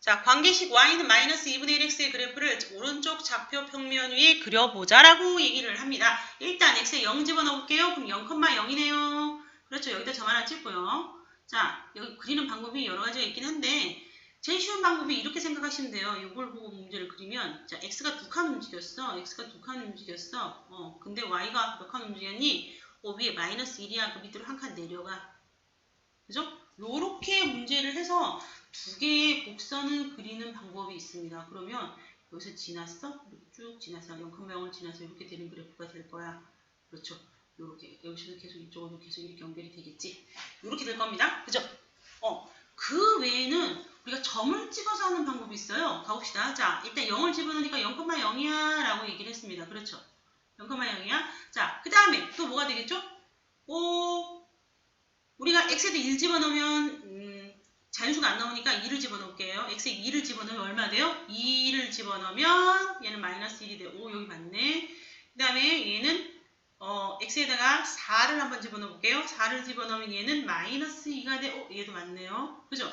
자, 관계식 y는 마이너스 2분의 1x의 그래프를 오른쪽 좌표 평면 위에 그려보자 라고 얘기를 합니다. 일단 x에 0 집어넣을게요. 그럼 0,0이네요. 그렇죠. 여기다 점 하나 찍고요. 자, 여기 그리는 방법이 여러 가지가 있긴 한데 제일 쉬운 방법이 이렇게 생각하시면 돼요. 이걸 보고 문제를 그리면 자, x가 두 칸 움직였어. x가 두 칸 움직였어. 어, 근데 y가 몇 칸 움직였니? 어, 위에 마이너스 1이야. 그 밑으로 한 칸 내려가. 그죠? 요렇게 문제를 해서 두 개의 곡선을 그리는 방법이 있습니다. 그러면 여기서 지났어? 이렇게 쭉 지나서 0,0을 지나서 이렇게 되는 그래프가 될 거야. 그렇죠. 요렇게 여기서 계속 이쪽으로 계속 이렇게 연결이 되겠지. 요렇게 될 겁니다. 그죠? 어, 그 외에는 우리가 점을 찍어서 하는 방법이 있어요. 가봅시다. 자, 일단 0을 집어넣으니까 0,0이야 라고 얘기를 했습니다. 그렇죠? 0,0이야. 자, 그 다음에 또 뭐가 되겠죠? 오, 우리가 x에도 1 집어넣으면 음, 자연수가 안 나오니까 2를 집어넣을게요. x에 2를 집어넣으면 얼마 돼요? 2를 집어넣으면 얘는 마이너스 1이 돼요. 오, 여기 맞네. 그 다음에 얘는 어, x에다가 4를 한번 집어넣어볼게요. 4를 집어넣으면 얘는 마이너스 2가 돼. 어, 얘도 맞네요. 그죠?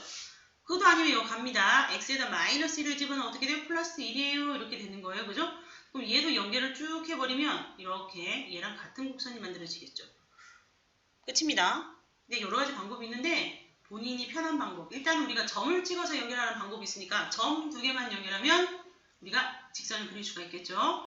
그것도 아니면 이거 갑니다. x에다 마이너스 1을 집어넣으면 어떻게 돼요? 플러스 1이에요. 이렇게 되는 거예요. 그죠? 그럼 얘도 연결을 쭉 해버리면 이렇게 얘랑 같은 곡선이 만들어지겠죠. 끝입니다. 근데 여러 가지 방법이 있는데 본인이 편한 방법. 일단 우리가 점을 찍어서 연결하는 방법이 있으니까 점 두 개만 연결하면 우리가 직선을 그릴 수가 있겠죠.